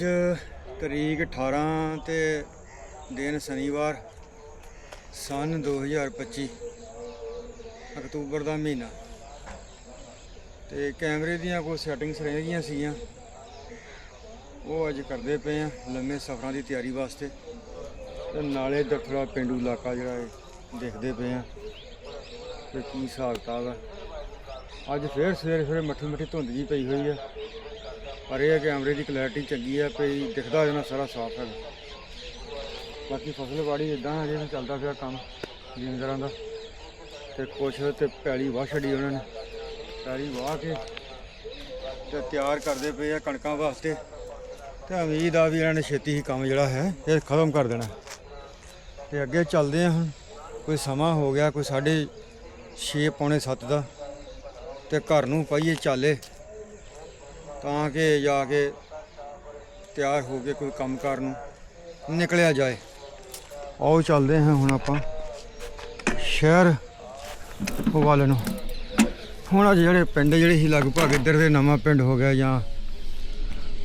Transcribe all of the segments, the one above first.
ਅੱਜ ਤਰੀਕ 18 ਤੇ ਦਿਨ ਸ਼ਨੀਵਾਰ, ਸਨ 2025 ਅਕਤੂਬਰ ਦਾ ਮਹੀਨਾ। ਤੇ ਕੈਮਰੇ ਦੀਆਂ ਕੋਈ ਸੈਟਿੰਗਸ ਰਹਿ ਗਈਆਂ ਸੀਗੀਆਂ। ਉਹ ਅੱਜ ਕਰਦੇ ਪਏ ਆ ਲੰਮੇ ਸਫ਼ਰਾਂ ਦੀ ਤਿਆਰੀ ਵਾਸਤੇ। ਤੇ ਨਾਲੇ ਇੱਧਰ ਥੋੜ੍ਹਾ ਪਿੰਡੂ ਇਲਾਕਾ ਜਿਹੜਾ ਹੈ ਦੇਖਦੇ ਪਏ ਆ ਤੇ ਕੀ ਹਿਸਾਬ ਕਿਤਾਬ ਆ। ਅੱਜ ਫੇਰ ਸਵੇਰੇ ਸਵੇਰੇ ਮੱਠੀ ਮੱਠੀ ਧੁੰਦ ਜੀ ਪਈ ਹੋਈ ਆ। ਪਰ ਇਹ ਹੈ ਕੈਮਰੇ ਦੀ ਕਲੈਰਿਟੀ ਚੰਗੀ ਹੈ ਪਈ ਦਿਖਦਾ ਜਨਾ ਸਾਰਾ ਸਾਫ਼ ਹੈ। ਬਾਕੀ ਫਸਲ ਬਾੜੀ ਇਦਾਂ ਅਜੇ ਵੀ ਚੱਲਦਾ ਪਿਆ ਕੰਮ ਜ਼ਿਮੀਂਦਾਰਾਂ ਦਾ। ਤੇ ਕੁਛ ਤੇ ਪੈਲੀ ਵਾਹ ਛੱਡੀ ਉਹਨਾਂ ਨੇ। ਪੈਲੀ ਵਾਹ ਕੇ ਤੇ ਤਿਆਰ ਕਰਦੇ ਪਏ ਆ ਕਣਕਾਂ ਵਾਸਤੇ। ਤੇ ਉਮੀਦ ਆ ਵੀ ਇਹਨਾਂ ਨੇ ਛੇਤੀ ਹੀ ਕੰਮ ਜਿਹੜਾ ਹੈ, ਇਹ ਖਤਮ ਕਰ ਦੇਣਾ। ਤੇ ਅੱਗੇ ਚੱਲਦੇ ਆ ਹੁਣ। ਕੋਈ ਸਮਾਂ ਹੋ ਗਿਆ, ਕੋਈ ਸਾਢੇ 6 ਪੌਣੇ 7 ਦਾ। ਤੇ ਘਰ ਨੂੰ ਪਾਈਏ ਚਾਲੇ। ਤਾਂ ਕਿ ਜਾ ਕੇ ਤਿਆਰ ਹੋ ਕੇ ਕੋਈ ਕੰਮ ਕਾਰ ਨੂੰ ਨਿਕਲਿਆ ਜਾਏ। ਆਓ ਚੱਲਦੇ ਹਾਂ ਹੁਣ ਆਪਾਂ ਸ਼ਹਿਰ ਵੱਲ ਨੂੰ। ਹੁਣ ਅੱਜ ਜਿਹੜੇ ਪਿੰਡ ਜਿਹੜੇ ਸੀ, ਲਗਭਗ ਇੱਧਰ ਦੇ ਨਵਾਂ ਪਿੰਡ ਹੋ ਗਿਆ ਜਾਂ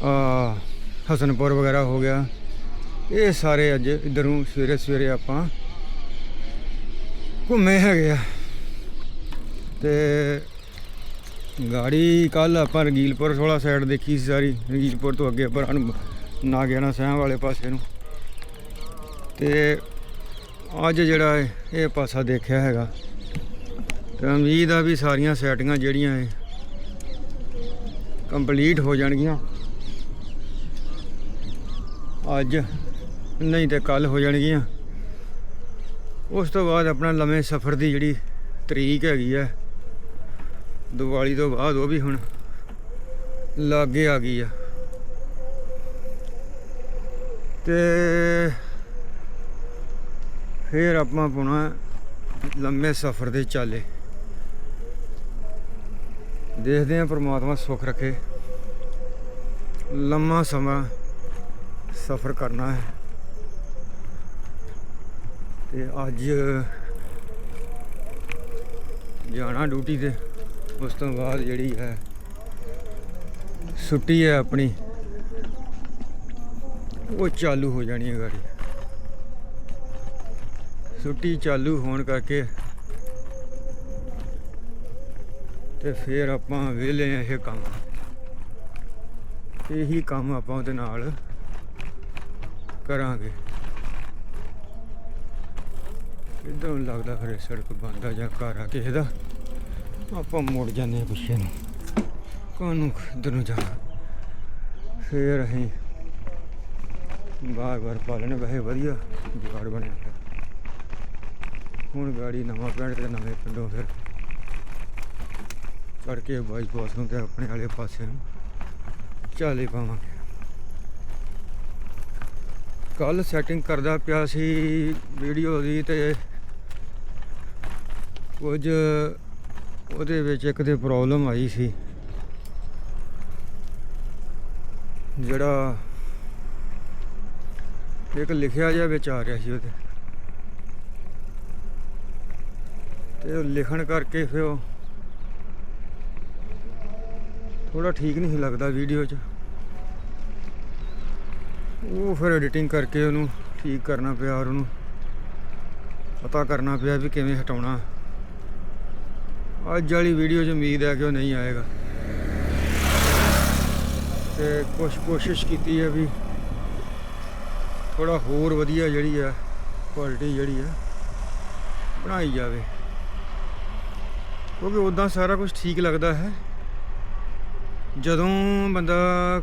ਆ ਹਸਨਪੁਰ ਵਗੈਰਾ ਹੋ ਗਿਆ, ਇਹ ਸਾਰੇ ਅੱਜ ਇੱਧਰ ਨੂੰ ਸਵੇਰੇ ਸਵੇਰੇ ਆਪਾਂ ਘੁੰਮੇ ਹੈਗੇ ਆ। ਤੇ ਗਾੜੀ ਕੱਲ ਆਪਾਂ ਰਗੀਲਪੁਰ ਵਾਲਾ ਸਾਈਡ ਦੇਖੀ ਸੀ ਸਾਰੀ। ਰਗੀਲਪੁਰ ਤੋਂ ਅੱਗੇ ਆਪਾਂ ਨੂੰ ਨਾਗਿਆਣਾ ਸਾਹਿਬ ਵਾਲੇ ਪਾਸੇ ਨੂੰ। ਤੇ ਅੱਜ ਜਿਹੜਾ ਹੈ ਇਹ ਪਾਸਾ ਦੇਖਿਆ ਹੈਗਾ। ਤੇ ਉਮੀਦ ਆ ਵੀ ਸਾਰੀਆਂ ਸੈਟਿੰਗਾਂ ਜਿਹੜੀਆਂ ਇਹ ਕੰਪਲੀਟ ਹੋ ਜਾਣਗੀਆਂ। ਅੱਜ ਨਹੀਂ ਤੇ ਕੱਲ ਹੋ ਜਾਣਗੀਆਂ। ਉਸ ਤੋਂ ਬਾਅਦ ਆਪਣਾ ਲੰਮੇ ਸਫ਼ਰ ਦੀ ਜਿਹੜੀ ਤਰੀਕ ਹੈਗੀ ਹੈ ਦੀਵਾਲੀ ਤੋਂ ਬਾਅਦ ਉਹ ਵੀ ਹੁਣ ਲਾਗੇ ਆ ਗਈ ਆ। ਤੇ ਫਿਰ ਆਪਾਂ ਪਾਉਣਾ ਲੰਮੇ ਸਫ਼ਰ ਦੇ ਚਾਲੇ। ਦੇਖਦੇ ਹਾਂ ਪ੍ਰਮਾਤਮਾ ਸੁੱਖ ਰੱਖੇ। ਲੰਮਾ ਸਮਾਂ ਸਫ਼ਰ ਕਰਨਾ ਹੈ। ਤੇ ਅੱਜ ਜਾਣਾ ਡਿਊਟੀ ਤੇ। ਉਸ ਤੋਂ ਬਾਅਦ ਜਿਹੜੀ ਹੈ ਛੁੱਟੀ ਹੈ ਆਪਣੀ, ਉਹ ਚਾਲੂ ਹੋ ਜਾਣੀ ਹੈ ਗਾੜੀ। ਛੁੱਟੀ ਚਾਲੂ ਹੋਣ ਕਰਕੇ ਤੇ ਫਿਰ ਆਪਾਂ ਵਿਹਲੇ ਆ ਇਹ ਕੰਮ। ਇਹੀ ਕੰਮ ਆਪਾਂ ਉਹਦੇ ਨਾਲ ਕਰਾਂਗੇ। ਇਦਾਂ ਲੱਗਦਾ ਫਿਰ ਸੜਕ ਬੰਦ ਆ ਜਾਂ ਘਰ ਆ ਕਿਸੇ ਦਾ? ਆਪਾਂ ਮੁੜ ਜਾਂਦੇ ਹਾਂ ਪਿੱਛੇ ਨੂੰ। ਕਾਨੂੰ ਕਿੱਧਰ ਨੂੰ ਜਾਣਾ? ਫੇਰ ਅਸੀਂ ਬਾਰ ਬਾਰ ਪਾਲਣੇ ਵੈਸੇ ਵਧੀਆ ਜੁਗਾੜ ਬਣਿਆ ਪਿਆ ਹੁਣ ਗਾੜੀ ਨਵਾਂ ਪਿੰਡ ਤੇ ਨਵੇਂ ਪਿੰਡੋਂ ਫਿਰ ਚੜ ਕੇ ਬਾਈਪਾਸ ਨੂੰ ਤੇ ਆਪਣੇ ਵਾਲੇ ਪਾਸੇ ਨੂੰ ਚਾਲੇ ਪਾਵਾਂਗੇ। ਕੱਲ ਸੈਟਿੰਗ ਕਰਦਾ ਪਿਆ ਸੀ ਵੀਡੀਓ ਦੀ ਤੇ ਕੁਝ ਉਹਦੇ ਵਿੱਚ ਇੱਕ ਤੇ ਪ੍ਰੋਬਲਮ ਆਈ ਸੀ। ਜਿਹੜਾ ਇੱਕ ਲਿਖਿਆ ਜਿਹਾ ਵਿੱਚ ਆ ਰਿਹਾ ਸੀ ਉਹਦੇ। ਤੇ ਉਹ ਲਿਖਣ ਕਰਕੇ ਫਿਰ ਉਹ ਥੋੜਾ ਠੀਕ ਨਹੀਂ ਸੀ ਲੱਗਦਾ ਵੀਡੀਓ 'ਚ। ਉਹ ਫਿਰ ਐਡੀਟਿੰਗ ਕਰਕੇ ਉਹਨੂੰ ਠੀਕ ਕਰਨਾ ਪਿਆ ਔਰ ਉਹਨੂੰ ਪਤਾ ਕਰਨਾ ਪਿਆ ਵੀ ਕਿਵੇਂ ਹਟਾਉਣਾ। ਅੱਜ ਵਾਲੀ ਵੀਡੀਓ 'ਚ ਉਮੀਦ ਹੈ ਕਿ ਉਹ ਨਹੀਂ ਆਏਗਾ। ਤੇ ਕੁਛ ਕੋਸ਼ਿਸ਼ ਕੀਤੀ ਹੈ ਵੀ ਥੋੜਾ ਹੋਰ ਵਧੀਆ ਜਿਹੜੀ ਆ ਕੁਆਲਿਟੀ ਜਿਹੜੀ ਆ, ਬਣਾਈ ਜਾਵੇ। ਕਿਉਂਕਿ ਉਦਾਂ ਸਾਰਾ ਕੁਝ ਠੀਕ ਲੱਗਦਾ ਹੈ। ਜਦੋਂ ਬੰਦਾ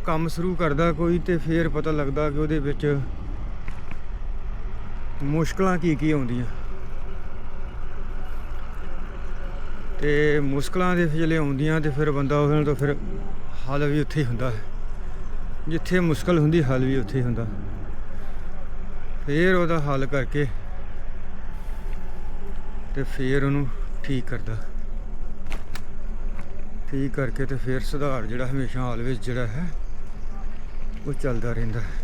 ਕੰਮ ਸ਼ੁਰੂ ਕਰਦਾ ਕੋਈ ਤੇ ਫੇਰ ਪਤਾ ਲੱਗਦਾ ਕਿ ਉਹਦੇ ਵਿੱਚ ਮੁਸ਼ਕਲਾਂ ਕੀ ਕੀ ਆਉਂਦੀਆਂ। ਤੇ ਮੁਸ਼ਕਲਾਂ ਦੇ ਜਿਹੜੇ ਆਉਂਦੀਆਂ ਤੇ ਫਿਰ ਬੰਦਾ ਉਹਦੇ ਨਾਲ ਤਾਂ ਫਿਰ ਹੱਲ ਵੀ ਉੱਥੇ ਹੀ ਹੁੰਦਾ ਹੈ। ਜਿੱਥੇ ਮੁਸ਼ਕਲ ਹੁੰਦੀ, ਹੱਲ ਵੀ ਉੱਥੇ ਹੀ ਹੁੰਦਾ। ਫੇਰ ਉਹਦਾ ਹੱਲ ਕਰਕੇ ਤੇ ਫੇਰ ਉਹਨੂੰ ਠੀਕ ਕਰਦਾ। ਠੀਕ ਕਰਕੇ ਤੇ ਫਿਰ ਸੁਧਾਰ ਜਿਹੜਾ ਹਮੇਸ਼ਾ ਹਾਲ ਵਿੱਚ ਜਿਹੜਾ ਹੈ, ਉਹ ਚੱਲਦਾ ਰਹਿੰਦਾ ਹੈ।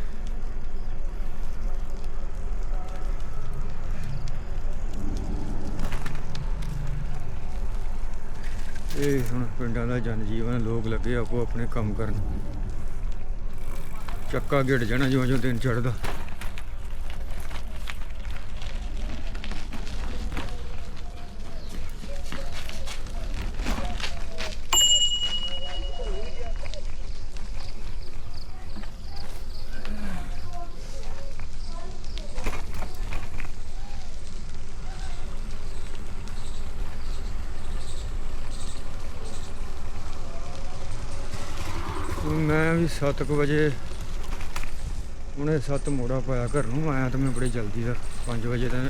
ਇਹ ਹੁਣ ਪਿੰਡਾਂ ਦਾ ਜਨ ਜੀਵਨ ਲੋਕ ਲੱਗੇ ਆਪੋ ਆਪਣੇ ਕੰਮ ਕਰਨ। ਚੱਕਾ ਗਿੜ ਜਾਣਾ ਜਿਉਂ ਜਿਉਂ ਦਿਨ ਚੜਦਾ ਮੈਂ ਵੀ 7:00 ਵਜੇ ਉਹਨੇ ਸੱਤ ਮੋੜਾ ਪਾਇਆ ਘਰ ਨੂੰ, ਆਇਆ ਤਾਂ ਮੈਂ ਬੜੀ ਜਲਦੀ ਦਾ 5 ਵਜੇ ਤਾਂ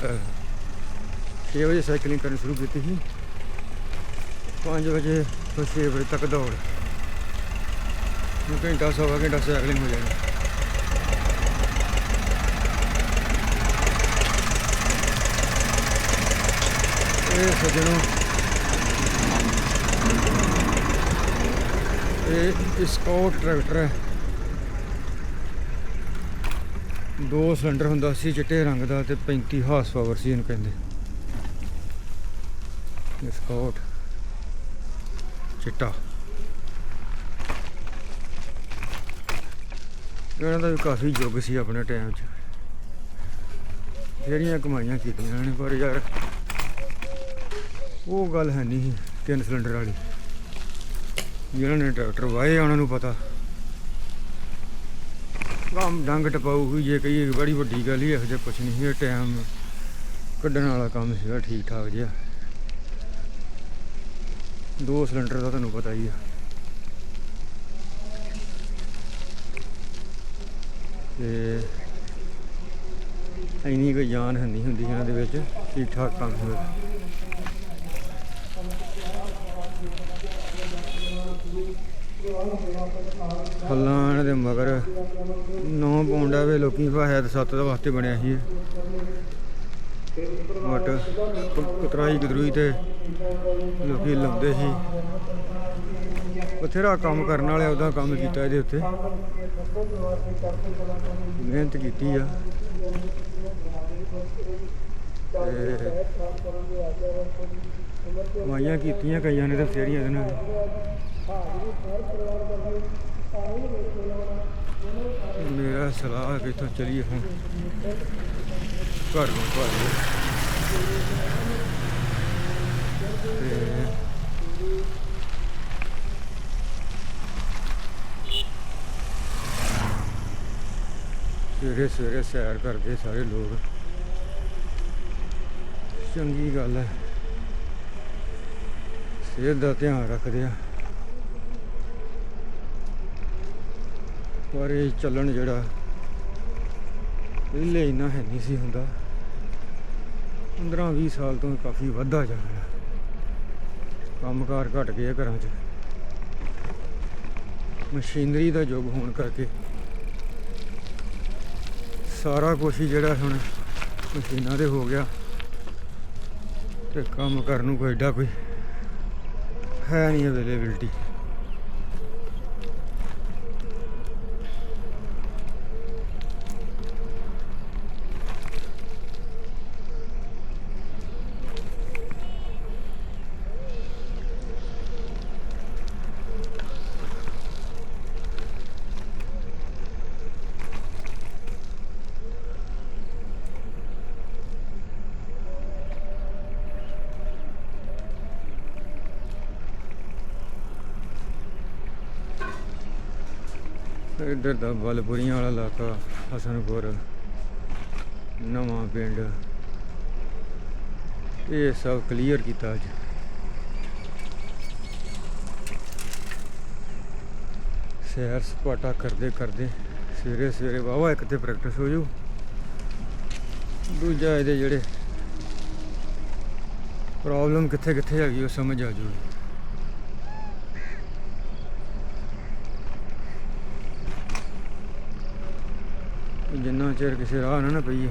6 ਵਜੇ ਸਾਈਕਲਿੰਗ ਕਰਨੀ ਸ਼ੁਰੂ ਕੀਤੀ ਸੀ। 5 ਵਜੇ ਤੋਂ 6 ਵਜੇ ਤੱਕ ਦੌੜ। ਨੂੰ ਘੰਟਾ, ਸਵਾ ਘੰਟਾ ਸਾਈਕਲਿੰਗ ਹੋ ਜਾਣੀ। ਇਹ ਸੱਜਣੋ ਇਹ ਸਕਾਊਟ ਟਰੈਕਟਰ ਹੈ। ਦੋ ਸਿਲੰਡਰ ਹੁੰਦਾ ਸੀ ਚਿੱਟੇ ਰੰਗ ਦਾ ਤੇ 35 ਹਾਰਸ ਪਾਵਰ ਸੀ ਇਹਨੂੰ ਕਹਿੰਦੇ। ਇਹ ਚਿੱਟਾ। ਇਹਨਾਂ ਦਾ ਵੀ ਕਾਫੀ ਯੁੱਗ ਸੀ ਆਪਣੇ ਟਾਈਮ 'ਚ। ਜਿਹੜੀਆਂ ਕਮਾਈਆਂ ਕੀਤੀਆਂ ਨੇ, ਪਰ ਯਾਰ ਉਹ ਗੱਲ ਹੈ ਨਹੀਂ ਸੀ, ਤਿੰਨ ਸਿਲੰਡਰ ਵਾਲੀ। ਜਿਹਨਾਂ ਨੇ ਟਰੈਕਟਰ ਵਾਏ ਆ, ਉਹਨਾਂ ਨੂੰ ਪਤਾ। ਕੰਮ ਡੰਗ ਟਪਾਊ ਹੋਈ ਜੇ, ਕਹੀਏ ਬੜੀ ਵੱਡੀ ਗੱਲ ਹੀ ਇਹੋ ਜਿਹਾ ਕੁਛ ਨਹੀਂ ਸੀ ਟਾਈਮ ਕੱਢਣ ਵਾਲਾ ਕੰਮ ਸੀਗਾ ਠੀਕ ਠਾਕ ਜਿਹਾ। ਦੋ ਸਿਲੰਡਰ ਦਾ ਤੁਹਾਨੂੰ ਪਤਾ ਹੀ ਆ। ਤੇ ਇੰਨੀ ਕੋਈ ਜਾਨ ਹੈ ਨਹੀਂ ਹੁੰਦੀ ਇਹਨਾਂ ਦੇ ਵਿੱਚ ਠੀਕ ਠਾਕ ਕੰਮ ਹੋਵੇ ਫੱਲਾਂ ਇਹਨਾਂ ਦੇ ਮਗਰ ਨੌ ਪੌਂਡਾ ਵੇ ਲੋਕੀ ਭਾਇਆ ਤੇ ਸੱਤ ਦਾ ਵਾਸਤੇ ਬਣਿਆ ਸੀ। ਬਟ ਕਤਰਾਈ ਗਦਰੂਈ ਤੇ ਲੋਕੀ ਲਾਉਂਦੇ ਸੀ। ਬਥੇਰਾ ਕੰਮ ਕਰਨ ਵਾਲੇ ਉਹਦਾ ਕੰਮ ਕੀਤਾ ਇਹਦੇ ਉੱਤੇ। ਮਿਹਨਤ ਕੀਤੀ ਆ। ਤੇ ਕਮਾਈਆਂ ਕੀਤੀਆਂ, ਕਈਆਂ ਨੇ ਤਾਂ ਫੇਰੀਆਂ ਇਹਦੇ ਨਾਲ ਮੇਰਾ ਸਲਾਹ ਹੈ ਕਿ ਇੱਥੋਂ ਚਲੀਏ ਹੁਣ। ਘਰ ਨੂੰ ਘਰ। ਸਵੇਰੇ ਸਵੇਰੇ ਸੈਰ ਕਰਦੇ ਸਾਰੇ ਲੋਕ। ਚੰਗੀ ਗੱਲ ਹੈ। ਸਿਹਤ ਦਾ ਧਿਆਨ ਰੱਖਦੇ ਆ। ਪਰ ਇਹ ਚੱਲਣ ਜਿਹੜਾ ਪਹਿਲੇ ਇੰਨਾ ਹੈ ਨਹੀਂ ਸੀ ਹੁੰਦਾ। 15 20 ਸਾਲ ਤੋਂ ਕਾਫੀ ਵੱਧਾ ਜਾ ਰਿਹਾ। ਕੰਮਕਾਰ ਘਟ ਗਏ ਆ ਘਰਾਂ 'ਚ। ਮਸ਼ੀਨਰੀ ਦਾ ਯੁੱਗ ਹੋਣ ਕਰਕੇ ਸਾਰਾ ਕੁਝ ਹੀ ਜਿਹੜਾ ਹੁਣ ਮਸ਼ੀਨਾਂ ਦੇ ਹੋ ਗਿਆ। ਤੇ ਕੰਮ ਕਰਨ ਨੂੰ ਕੋਈ ਐਡਾ ਕੋਈ ਹੈ ਨਹੀਂ ਇੱਧਰ ਦਾ ਬਲਪੁਰੀਆਂ ਵਾਲਾ ਇਲਾਕਾ, ਹਸਨਪੁਰ, ਨਵਾਂ ਪਿੰਡ। ਇਹ ਸਭ ਕਲੀਅਰ ਕੀਤਾ ਅੱਜ। ਸੈਰ ਸਪਾਟਾ ਕਰਦੇ ਕਰਦੇ ਸਵੇਰੇ ਸਵੇਰੇ ਵਾਵਾ ਇੱਕ ਤੇ ਪ੍ਰੈਕਟਿਸ ਹੋ ਜੂ। ਦੂਜਾ ਇਹਦੇ ਜਿਹੜੇ ਪ੍ਰੋਬਲਮ ਕਿੱਥੇ ਕਿੱਥੇ ਹੈਗੀ ਉਹ ਸਮਝ ਆ ਜੂ। ਜਿੰਨਾ ਚਿਰ ਕਿਸੇ ਰਾਹ ਨਾ ਨਾ ਪਈਏ,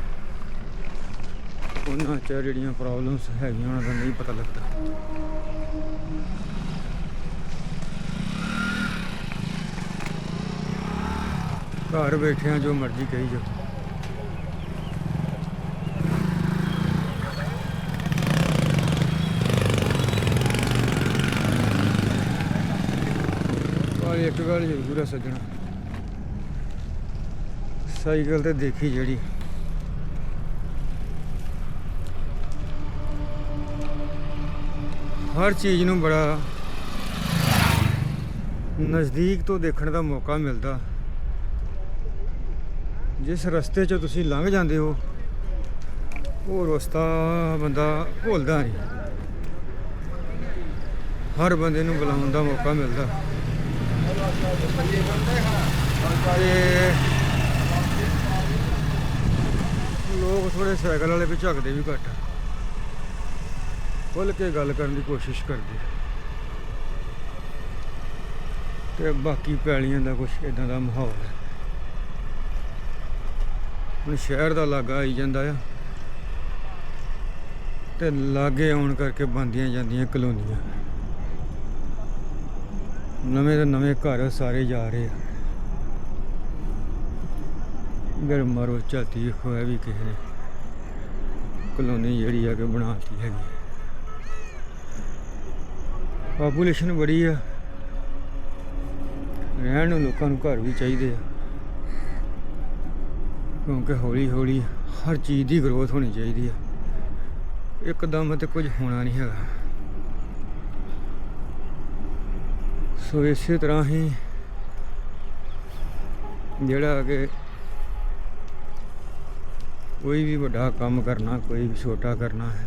ਉਹਨਾਂ ਚਿਰ ਜਿਹੜੀਆਂ ਪ੍ਰੋਬਲਮਸ ਹੈਗੀਆਂ ਉਹਨਾਂ ਦਾ ਨਹੀਂ ਪਤਾ ਲੱਗਦਾ। ਘਰ ਬੈਠਿਆਂ ਜੋ ਮਰਜ਼ੀ ਕਹੀ ਜਾ ਪਰ ਇੱਕ ਗੱਲ ਜ਼ਰੂਰ ਹੈ ਸੱਜਣਾ ਸਾਈਕਲ ਤੇ ਦੇਖੀ ਜਿਹੜੀ। ਹਰ ਚੀਜ਼ ਨੂੰ ਬੜਾ ਨਜ਼ਦੀਕ ਤੋਂ ਦੇਖਣ ਦਾ ਮੌਕਾ ਮਿਲਦਾ। ਜਿਸ ਰਸਤੇ 'ਚੋਂ ਤੁਸੀਂ ਲੰਘ ਜਾਂਦੇ ਹੋ, ਉਹ ਰਸਤਾ ਬੰਦਾ ਭੁੱਲਦਾ ਨਹੀਂ। ਹਰ ਬੰਦੇ ਨੂੰ ਬੁਲਾਉਣ ਦਾ ਮੌਕਾ ਮਿਲਦਾ। ਤੇ ਲੋਕ ਥੋੜੇ ਸਾਈਕਲ ਵਾਲੇ ਵੀ ਝੱਕਦੇ ਵੀ ਘੱਟ। ਆ। ਖੁੱਲ ਕੇ ਗੱਲ ਕਰਨ ਦੀ ਕੋਸ਼ਿਸ਼ ਕਰਦੇ। ਤੇ ਬਾਕੀ ਪੈਲੀਆਂ ਦਾ ਕੁਝ ਇਦਾਂ ਦਾ ਮਾਹੌਲ ਹੈ। ਹੁਣ ਸ਼ਹਿਰ ਦਾ ਲਾਗਾ ਆਈ ਜਾਂਦਾ ਆ। ਤੇ ਲਾਗੇ ਆਉਣ ਕਰਕੇ ਬੰਦੀਆਂ ਜਾਂਦੀਆਂ ਕਲੋਨੀਆਂ। ਨਵੇਂ ਤੋਂ ਨਵੇਂ ਘਰ ਸਾਰੇ ਜਾ ਰਹੇ ਆ। ਗਰ ਮਾਰੋ ਝਾਤੀ ਹੋਇਆ ਵੀ ਕਿਸੇ ਨੇ ਕਲੋਨੀ ਜਿਹੜੀ ਆ ਕਿ ਬਣਾਤੀ ਹੈਗੀ ਪਾਪੂਲੇਸ਼ਨ ਬੜੀ ਆ। ਰਹਿਣ ਨੂੰ ਲੋਕਾਂ ਨੂੰ ਘਰ ਵੀ ਚਾਹੀਦੇ ਆ। ਕਿਉਂਕਿ ਹੌਲੀ ਹੌਲੀ ਹਰ ਚੀਜ਼ ਦੀ ਗਰੋਥ ਹੋਣੀ ਚਾਹੀਦੀ ਆ। ਇੱਕਦਮ ਤੇ ਕੁਝ ਹੋਣਾ ਨਹੀਂ ਹੈਗਾ। ਸੋ ਇਸੇ ਤਰ੍ਹਾਂ ਹੀ ਜਿਹੜਾ ਕਿ ਕੋਈ ਵੀ ਵੱਡਾ ਕੰਮ ਕਰਨਾ, ਕੋਈ ਵੀ ਛੋਟਾ ਕਰਨਾ ਹੈ।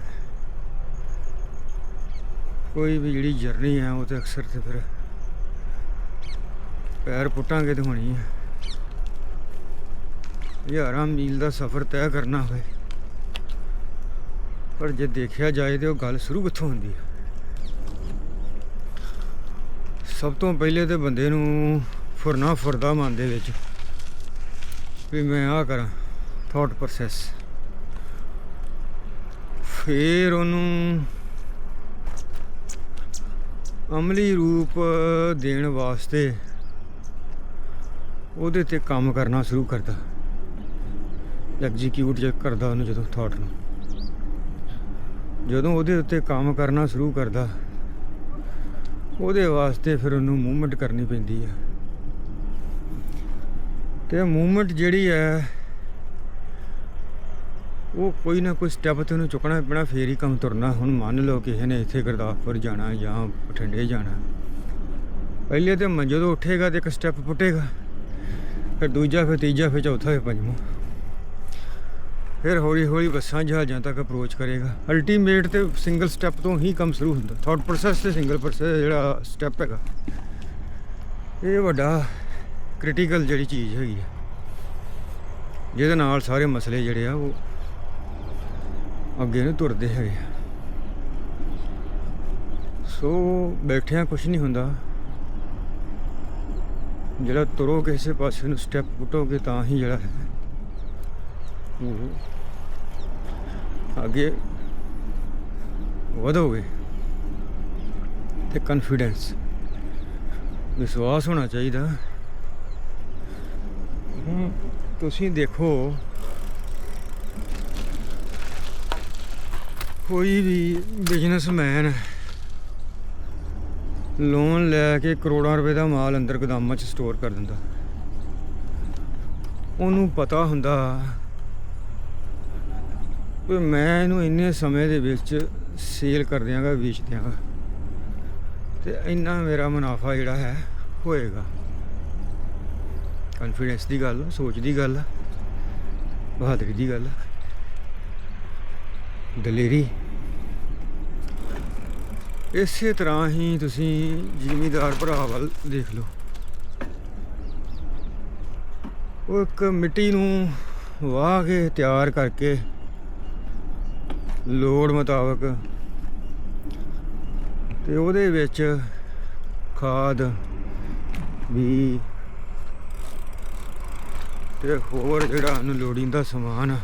ਕੋਈ ਵੀ ਜਿਹੜੀ ਜਰਨੀ ਹੈ, ਉਹ ਤੇ ਅਕਸਰ ਤੇ ਫਿਰ ਪੈਰ ਪੁੱਟਾਂਗੇ ਤੇ ਹੋਣੀ ਹੈ। ਹਜ਼ਾਰਾਂ ਮੀਲ ਦਾ ਸਫ਼ਰ ਤੈਅ ਕਰਨਾ ਹੋਵੇ, ਪਰ ਜੇ ਦੇਖਿਆ ਜਾਏ ਤੇ ਉਹ ਗੱਲ ਸ਼ੁਰੂ ਕਿੱਥੋਂ ਹੁੰਦੀ ਹੈ? ਸਭ ਤੋਂ ਪਹਿਲੇ ਤੇ ਬੰਦੇ ਨੂੰ ਫੁਰਨਾ ਫੁਰਦਾ ਮਨ ਦੇ ਵਿੱਚ ਵੀ ਮੈਂ ਆਹ ਕਰਾਂ। ਥਾਟ ਪ੍ਰੋਸੈਸ ਫਿਰ ਉਹਨੂੰ ਅਮਲੀ ਰੂਪ ਦੇਣ ਵਾਸਤੇ ਉਹਦੇ ਤੇ ਕੰਮ ਕਰਨਾ ਸ਼ੁਰੂ ਕਰਦਾ ਐਗਜ਼ੀਕਿਊਟ ਜੇ ਕਰਦਾ ਉਹਨੂੰ ਜਦੋਂ ਥਾਟ ਨੂੰ। ਜਦੋਂ ਉਹਦੇ ਉੱਤੇ ਕੰਮ ਕਰਨਾ ਸ਼ੁਰੂ ਕਰਦਾ, ਉਹਦੇ ਵਾਸਤੇ ਫਿਰ ਉਹਨੂੰ ਮੂਵਮੈਂਟ ਕਰਨੀ ਪੈਂਦੀ ਹੈ ਤੇ ਮੂਵਮੈਂਟ ਜਿਹੜੀ ਹੈ ਉਹ ਕੋਈ ਨਾ ਕੋਈ ਸਟੈਪ ਤੇ ਉਹਨੂੰ ਚੁੱਕਣਾ ਪੈਣਾ, ਫੇਰ ਹੀ ਕੰਮ ਤੁਰਨਾ। ਹੁਣ ਮੰਨ ਲਓ ਕਿਸੇ ਨੇ ਇੱਥੇ ਗੁਰਦਾਸਪੁਰ ਜਾਣਾ ਜਾਂ ਬਠਿੰਡੇ ਜਾਣਾ। ਪਹਿਲੇ ਤੇ ਮ- ਜਦੋਂ ਉੱਠੇਗਾ ਤੇ ਇੱਕ ਸਟੈਪ ਪੁੱਟੇਗਾ, ਫਿਰ ਦੂਜਾ, ਫਿਰ ਤੀਜਾ, ਫਿਰ ਚੌਥਾ, ਫਿਰ ਪੰਜਵਾਂ। ਫਿਰ ਹੌਲੀ ਹੌਲੀ ਬੱਸਾਂ ਜਹਾਜ਼ਾਂ ਤੱਕ ਅਪਰੋਚ ਕਰੇਗਾ। ਅਲਟੀਮੇਟ ਤੇ ਸਿੰਗਲ ਸਟੈਪ ਤੋਂ ਹੀ ਕੰਮ ਸ਼ੁਰੂ ਹੁੰਦਾ। ਥਾਟ ਪ੍ਰੋਸੈਸ ਤੇ ਸਿੰਗਲ ਪ੍ਰੋਸੈਸ ਜਿਹੜਾ ਸਟੈਪ ਹੈਗਾ। ਇਹ ਵੱਡਾ ਕ੍ਰਿਟੀਕਲ ਜਿਹੜੀ ਚੀਜ਼ ਹੈਗੀ ਹੈ ਜਿਹਦੇ ਨਾਲ ਸਾਰੇ ਮਸਲੇ ਜਿਹੜੇ ਆ, ਉਹ ਅੱਗੇ ਨੂੰ ਤੁਰਦੇ ਹੈਗੇ ਸੋ ਬੈਠਿਆਂ ਕੁਝ ਨਹੀਂ ਹੁੰਦਾ। ਜਿਹੜਾ ਤੁਰੋ ਕਿਸੇ ਪਾਸੇ ਨੂੰ ਸਟੈਪ ਪੁੱਟੋਗੇ ਤਾਂ ਹੀ ਜਿਹੜਾ ਹੈ। ਉਹ ਅੱਗੇ ਵਧੋਗੇ। ਤੇ ਕੌਨਫੀਡੈਂਸ ਵਿਸ਼ਵਾਸ ਹੋਣਾ ਚਾਹੀਦਾ। ਤੁਸੀਂ ਦੇਖੋ ਕੋਈ ਵੀ ਬਿਜ਼ਨਸਮੈਨ ਲੋਨ ਲੈ ਕੇ ਕਰੋੜਾਂ ਰੁਪਏ ਦਾ ਮਾਲ ਅੰਦਰ ਗੋਦਾਮਾਂ 'ਚ ਸਟੋਰ ਕਰ ਦਿੰਦਾ। ਉਹਨੂੰ ਪਤਾ ਹੁੰਦਾ ਕਿ ਮੈਂ ਇਹਨੂੰ ਇੰਨੇ ਸਮੇਂ ਦੇ ਵਿੱਚ ਸੇਲ ਕਰ ਦਿਆਂਗਾ, ਵੇਚ ਦਿਆਂਗਾ। ਤੇ ਇੰਨਾ ਮੇਰਾ ਮੁਨਾਫਾ ਜਿਹੜਾ ਹੈ ਹੋਏਗਾ। ਕੌਨਫੀਡੈਂਸ ਦੀ ਗੱਲ, ਸੋਚ ਦੀ ਗੱਲ, ਬਹਾਦਰੀ ਦੀ ਗੱਲ, ਦਲੇਰੀ। ਇਸੇ ਤਰ੍ਹਾਂ ਹੀ ਤੁਸੀਂ ਜ਼ਿਮੀਦਾਰ ਭਰਾ ਵੱਲ ਦੇਖ ਲਓ। ਉਹ ਇੱਕ ਮਿੱਟੀ ਨੂੰ ਵਾਹ ਕੇ ਤਿਆਰ ਕਰਕੇ ਲੋੜ ਮੁਤਾਬਕ ਤੇ ਉਹਦੇ ਵਿੱਚ ਖਾਦ ਵੀ ਤੇ ਹੋਰ ਜਿਹੜਾ ਉਹਨੂੰ ਲੋੜੀਂਦਾ ਸਮਾਨ ਆ,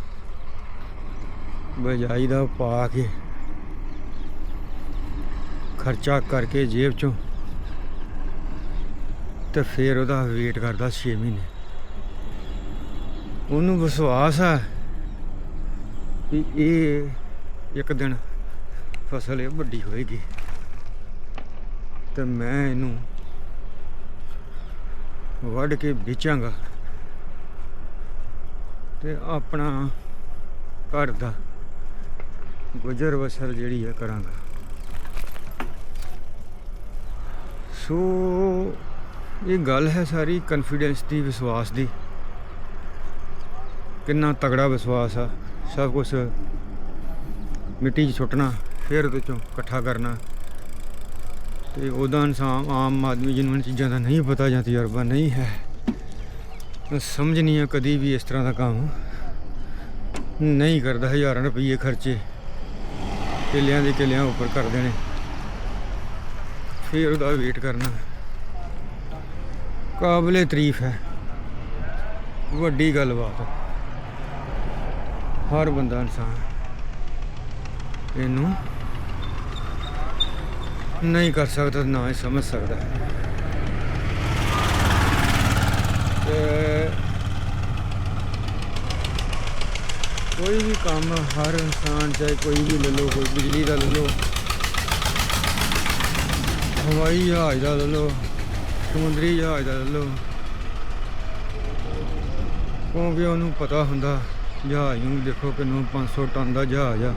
ਬਜਾਈ ਦਾ ਪਾ ਕੇ ਖਰਚਾ ਕਰਕੇ ਜੇਬ ਚੋਂ ਤੇ ਫਿਰ ਉਹਦਾ ਵੇਟ ਕਰਦਾ 6 ਮਹੀਨੇ। ਉਹਨੂੰ ਵਿਸ਼ਵਾਸ ਆ ਵੀ ਇਹ ਇੱਕ ਦਿਨ ਫਸਲ ਇਹ ਵੱਡੀ ਹੋਏਗੀ ਤੇ ਮੈਂ ਇਹਨੂੰ ਵੱਢ ਕੇ ਵੇਚਾਂਗਾ ਤੇ ਆਪਣਾ ਘਰ ਦਾ ਗੁਜ਼ਰ ਬਸਰ ਜਿਹੜੀ ਹੈ ਕਰਾਂਗਾ। ਸੋ ਇਹ ਗੱਲ ਹੈ ਸਾਰੀ ਕਨਫੀਡੈਂਸ ਦੀ, ਵਿਸ਼ਵਾਸ ਦੀ। ਕਿੰਨਾ ਤਗੜਾ ਵਿਸ਼ਵਾਸ ਆ, ਸਭ ਕੁਝ ਮਿੱਟੀ 'ਚ ਸੁੱਟਣਾ, ਫਿਰ ਉਹਦੇ ਚੋਂ ਇਕੱਠਾ ਕਰਨਾ। ਤੇ ਉਹਦਾ ਇਨਸਾਨ ਆਮ ਆਦਮੀ ਜਿਹਨੂੰ ਚੀਜ਼ਾਂ ਦਾ ਨਹੀਂ ਪਤਾ ਜਾਂ ਤਜਰਬਾ ਨਹੀਂ ਹੈ ਉਹ ਸਮਝ ਨਹੀਂ ਆ ਕਦੀ ਵੀ ਇਸ ਤਰ੍ਹਾਂ ਦਾ ਕੰਮ ਨਹੀਂ ਕਰਦਾ, ਹਜ਼ਾਰਾਂ ਰੁਪਏ ਖਰਚੇ ਕਿੱਲਿਆਂ ਦੇ ਕਿੱਲਿਆਂ ਉੱਪਰ ਕਰ ਦੇਣੇ ਫਿਰ ਉਹਦਾ ਵੇਟ ਕਰਨਾ। ਕਾਬਲੇ ਤਾਰੀਫ ਹੈ। ਵੱਡੀ ਗੱਲਬਾਤ ਹਰ ਬੰਦਾ ਇਨਸਾਨ ਇਹਨੂੰ ਨਹੀਂ ਕਰ ਸਕਦਾ, ਨਾ ਹੀ ਸਮਝ ਸਕਦਾ। ਤੇ ਕੋਈ ਵੀ ਕੰਮ ਹਰ ਇਨਸਾਨ ਚਾਹੇ ਕੋਈ ਵੀ ਲੈ ਲਓ, ਕੋਈ ਬਿਜਲੀ ਦਾ ਲੈ ਲਓ ਹਵਾਈ ਜਹਾਜ਼ ਦਾ ਲੈ ਲਓ, ਸਮੁੰਦਰੀ ਜਹਾਜ਼ ਦਾ ਲੈ ਲਓ। ਕਿਉਂਕਿ ਉਹਨੂੰ ਪਤਾ ਹੁੰਦਾ, ਜਹਾਜ਼ ਨੂੰ ਦੇਖੋ ਕਿੰਨੂੰ 500 ਟਨ ਦਾ ਜਹਾਜ਼ ਆ।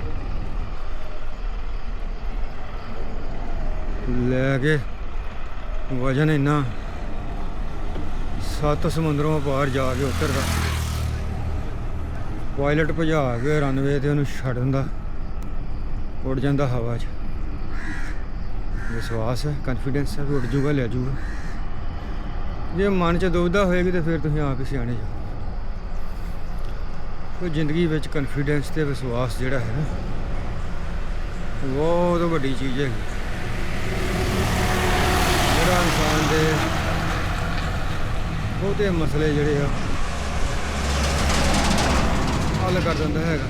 ਲੈ ਕੇ ਵਜਨ ਇੰਨਾ, ਸੱਤ ਸਮੁੰਦਰੋਂ ਪਾਰ ਜਾ ਕੇ ਉਤਰਦਾ। ਪਾਇਲਟ ਭਜਾ ਕੇ ਰਨਵੇ ਤੇ ਉਹਨੂੰ ਛੱਡ ਦਿੰਦਾ, ਉੱਡ ਜਾਂਦਾ ਹਵਾ 'ਚ। ਵਿਸ਼ਵਾਸ ਹੈ ਕੌਨਫੀਡੈਂਸ ਹੈ ਵੀ ਉੱਡ ਜੂਗਾ, ਲੈ ਜੂਗਾ। ਜੇ ਮਨ 'ਚ ਦੁਬਿਧਾ ਹੋਏਗੀ ਤਾਂ ਫਿਰ ਤੁਸੀਂ ਆਪ ਹੀ ਸਿਆਣੇ ਜਾਓ। ਸੋ ਜ਼ਿੰਦਗੀ ਵਿੱਚ ਕੌਨਫੀਡੈਂਸ ਤੇ ਵਿਸ਼ਵਾਸ ਜਿਹੜਾ ਹੈ ਨਾ, ਬਹੁਤ ਵੱਡੀ ਚੀਜ਼ ਹੈਗੀ। ਜਿਹੜਾ ਇਨਸਾਨ ਦੇ ਬਹੁਤੇ ਮਸਲੇ ਜਿਹੜੇ ਆ, ਹੱਲ ਕਰ ਦਿੰਦਾ ਹੈਗਾ।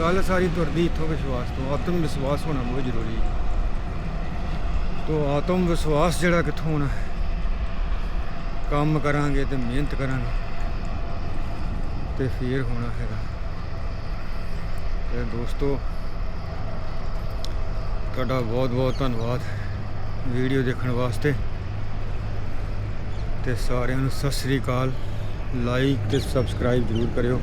ਗੱਲ ਸਾਰੀ ਤੁਰਦੀ ਇੱਥੋਂ ਵਿਸ਼ਵਾਸ ਤੋਂ ਆਤਮ ਵਿਸ਼ਵਾਸ ਹੋਣਾ ਬਹੁਤ ਜ਼ਰੂਰੀ ਹੈ। ਤੋ ਆਤਮ ਵਿਸ਼ਵਾਸ ਜਿਹੜਾ ਕਿੱਥੋਂ ਹੋਣਾ ਕੰਮ ਕਰਾਂਗੇ ਤੇ ਮਿਹਨਤ ਕਰਾਂਗੇ ਤੇ ਫੇਰ ਹੋਣਾ ਹੈਗਾ। ਤੇ ਦੋਸਤੋ, ਤੁਹਾਡਾ ਬਹੁਤ ਬਹੁਤ ਧੰਨਵਾਦ ਵੀਡੀਓ ਦੇਖਣ ਵਾਸਤੇ। ਤੇ ਸਾਰਿਆਂ ਨੂੰ ਸਤਿ ਸ੍ਰੀ ਅਕਾਲ। ਲਾਈਕ ਤੇ ਸਬਸਕ੍ਰਾਈਬ ਜ਼ਰੂਰ ਕਰਿਓ।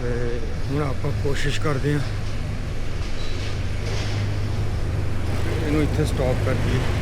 ਤੇ ਹੁਣ ਆਪਾਂ ਕੋਸ਼ਿਸ਼ ਕਰਦੇ ਹਾਂ ਇਹਨੂੰ ਇੱਥੇ ਸਟਾਪ ਕਰ ਦਈਏ